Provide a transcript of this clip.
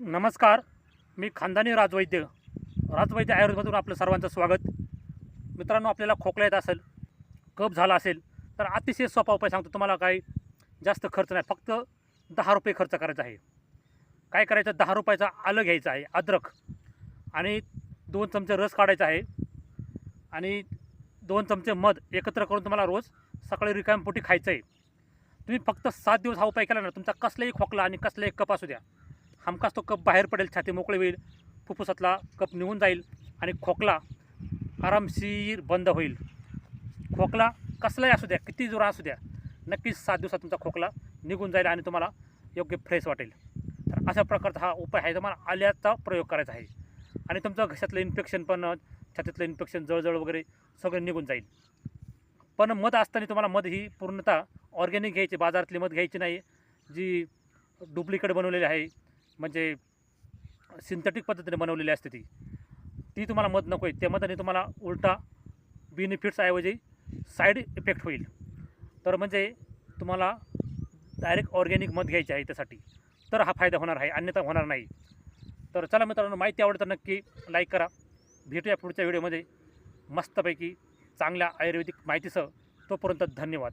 नमस्कार मी खानदानी राजवैद्य राजवैद्य आयुर्वेदमधून आपलं सर्वांचं स्वागत. मित्रांनो आपल्याला खोकला येत असेल कप झाला असेल तर अतिशय सोपा उपाय सांगतो तुम्हाला काही जास्त खर्च नाही फक्त दहा रुपये खर्च करायचा आहे. काय करायचं दहा रुपयाचा आलं घ्यायचं आहे अद्रक आणि दोन चमचे रस काढायचा आहे आणि दोन चमचे मध एकत्र करून तुम्हाला रोज सकाळी रिकामपोटी खायचं आहे. तुम्ही फक्त सात दिवस हा उपाय केला ना तुमचा कसलाही खोकला आणि कसलाही कप असू द्या हमखास तो कप बाहेर पडेल छाती मोकळी होईल फुफ्फुसातला कप निघून जाईल आणि खोकला आरामशीर बंद होईल. खोकला कसलाही असू द्या किती जोरा असू द्या नक्कीच सात दिवसात तुमचा खोकला निघून जाईल आणि तुम्हाला योग्य फ्रेश वाटेल. तर अशा प्रकारचा हा उपाय आहे तुम्हाला आल्याचा प्रयोग करायचा आहे. आणि तुमचं घशातलं इन्फेक्शन पण छातीतलं इन्फेक्शन जळजळ वगैरे सगळं निघून जाईल. पण मध असताना तुम्हाला मध ही पूर्णतः ऑर्गॅनिक घ्यायची बाजारातली मध घ्यायची नाही जी डुप्लिकेट बनवलेली आहे. म्हणजे सिंथेटिक पद्धतीने बनवलेली असते ती. ती तुम्हाला मत नको आहे. त्या मताने तुम्हाला उलटा बेनिफिट्सऐवजी साईड इफेक्ट होईल. तर म्हणजे तुम्हाला डायरेक्ट ऑर्गॅनिक मध घ्यायचे आहे त्यासाठी. तर हा फायदा होणार आहे. अन्यथा होणार नाही. तर चला मित्रांनो माहिती आवडतं नक्की लाईक करा. भेटूया पुढच्या व्हिडिओमध्ये मस्तपैकी चांगल्या आयुर्वेदिक माहितीसह. तोपर्यंत धन्यवाद.